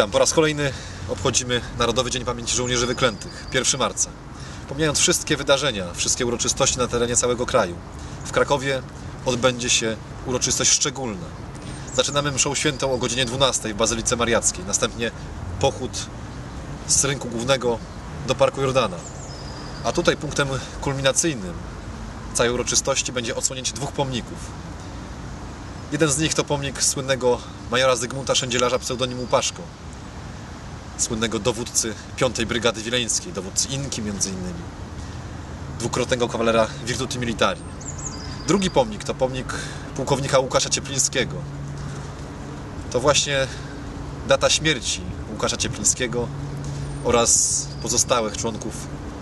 Witam. Po raz kolejny obchodzimy Narodowy Dzień Pamięci Żołnierzy Wyklętych, 1 marca. Pomijając wszystkie wydarzenia, wszystkie uroczystości na terenie całego kraju, w Krakowie odbędzie się uroczystość szczególna. Zaczynamy mszą świętą o godzinie 12 w Bazylice Mariackiej, następnie pochód z rynku głównego do Parku Jordana. A tutaj punktem kulminacyjnym całej uroczystości będzie odsłonięcie dwóch pomników. Jeden z nich to pomnik słynnego majora Zygmunta Szędzielarza pseudonimu Paszko, słynnego dowódcy 5 Brygady Wileńskiej, dowódcy Inki między innymi, dwukrotnego kawalera Virtuti Militari. Drugi pomnik to pomnik pułkownika Łukasza Cieplińskiego. To właśnie data śmierci Łukasza Cieplińskiego oraz pozostałych członków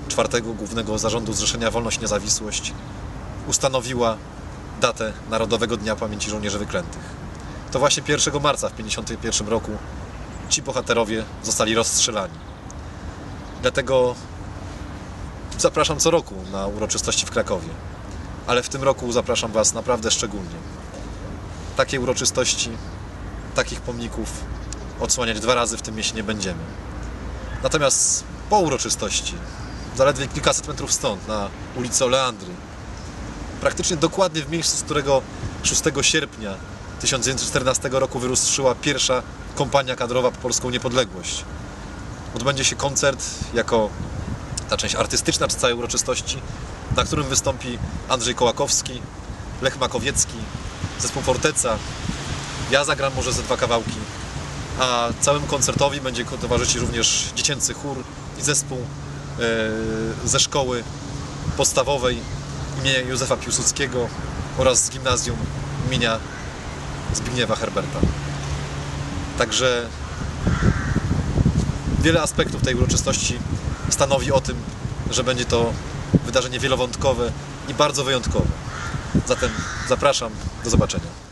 czwartego Głównego Zarządu Zrzeszenia Wolność i Niezawisłość ustanowiła datę Narodowego Dnia Pamięci Żołnierzy Wyklętych. To właśnie 1 marca w 1951 roku ci bohaterowie zostali rozstrzelani. Dlatego zapraszam co roku na uroczystości w Krakowie. Ale w tym roku zapraszam Was naprawdę szczególnie. Takie uroczystości, takich pomników odsłaniać dwa razy w tym mieście nie będziemy. Natomiast po uroczystości, zaledwie kilkaset metrów stąd, na ulicy Oleandry, praktycznie dokładnie w miejscu, z którego 6 sierpnia 1914 roku wyruszyła pierwsza kompania kadrowa po polską niepodległość. Odbędzie się koncert jako ta część artystyczna całej uroczystości, na którym wystąpi Andrzej Kołakowski, Lech Makowiecki, zespół Forteca. Ja zagram może ze dwa kawałki, a całym koncertowi będzie towarzyszyć również dziecięcy chór i zespół e, ze szkoły podstawowej imienia Józefa Piłsudskiego oraz z gimnazjum imienia Zbigniewa Herberta. Także wiele aspektów tej uroczystości stanowi o tym, że będzie to wydarzenie wielowątkowe i bardzo wyjątkowe. Zatem zapraszam, do zobaczenia.